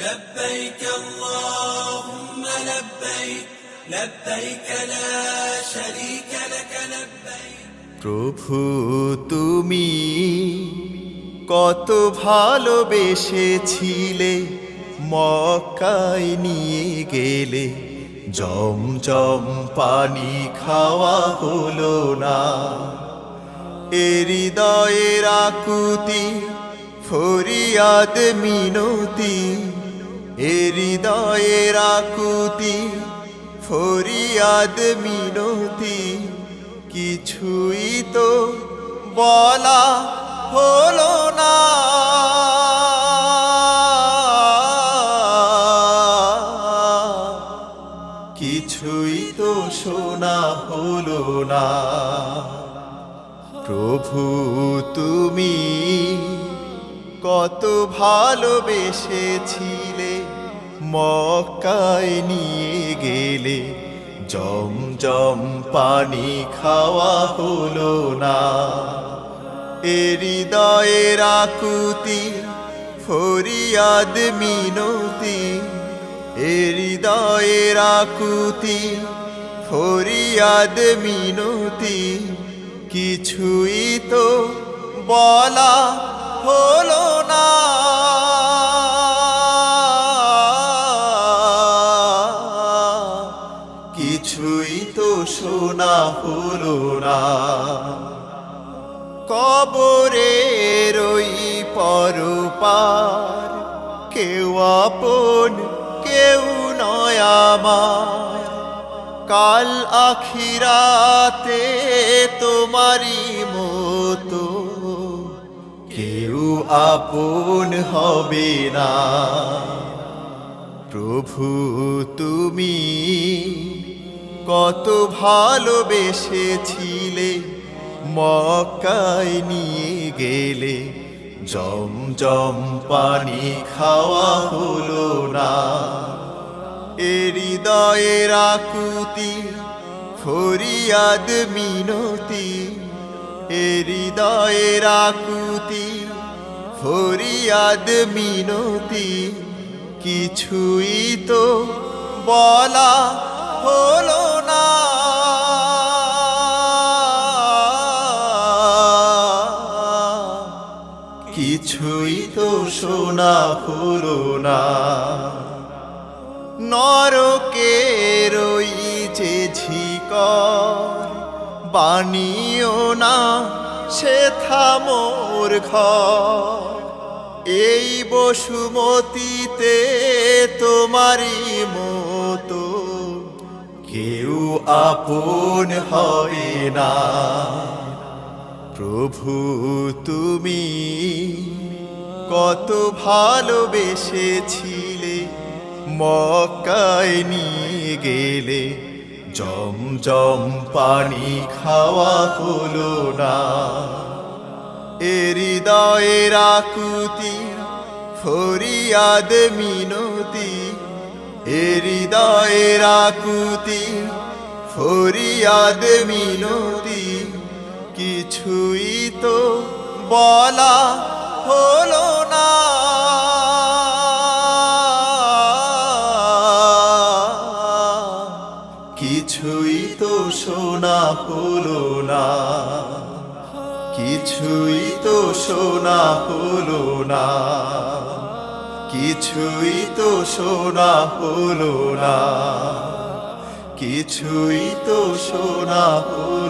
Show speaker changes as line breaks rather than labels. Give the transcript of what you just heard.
لبيك اللهم لبيك لبيك لا شريك لك لبيك
প্রভু তুমি কত ভালোবেসেছিলে মক্কায় নিয়ে গেলে জমজম পানি খাওয়া হলো না এ হৃদয়ের আকুতি ফরিয়াদ মিনতি এ হৃদয়ের আকুতি ফরিয়াদ মিনতি। কিছুই তো বলা হলো না। কিছুই তো শোনা হলো না। প্রভু, তুমি কত ভালোবেসেছিলে। মক্কায় নিয়ে গেলে জম জম পানি খাওয়া হলো না। এ হৃদয়ের আকুতি ফরিয়াদ মিনতি। এ হৃদয়ের আকুতি ফরিয়াদ মিনতি। কিছুই তো বলা হলো তো শোনা হলো না। কবরে রই পরপার, কেউ আপন, কেউ নয় আমার। কাল আখিরাতে তোমারই মতো, কেউ আপন হবে না। প্রভু তুমি কত ভালোবেসেছিলে, মক্কায় নিয়ে গেলে জম জম পানি খাওয়া হলো না। এ হৃদয়ের আকুতি, ফরিয়াদ, মিনতি, এ হৃদয়ের আকুতি, ফরিয়াদ, মিনতি, কিছুই তো বলা হলো না। কিছুই তো শোনা হলো না। নরকের ওই যে ঝিকর বানিও না, সে থামোর ঘর। এই বসুমতিতে তোমারই মতো কেউ আপন হয় না। প্রভু, তুমি কত ভালোবেসেছিলে, মক্কায় নিয়ে গেলে জম জম পানি খাওয়া হলো না। এ হৃদয়ের আকুতি, ফরিয়াদ মিনতি হৃদয়ের আকুতি ফরিয়াদ মিনতি, কিছুই তো বলা হলো না। কিছুই তো শোনা হলো না। কিছুই তো শোনা হলো না। কিছুই তো সোনা হলো না। কিছুই তো সোনা হলো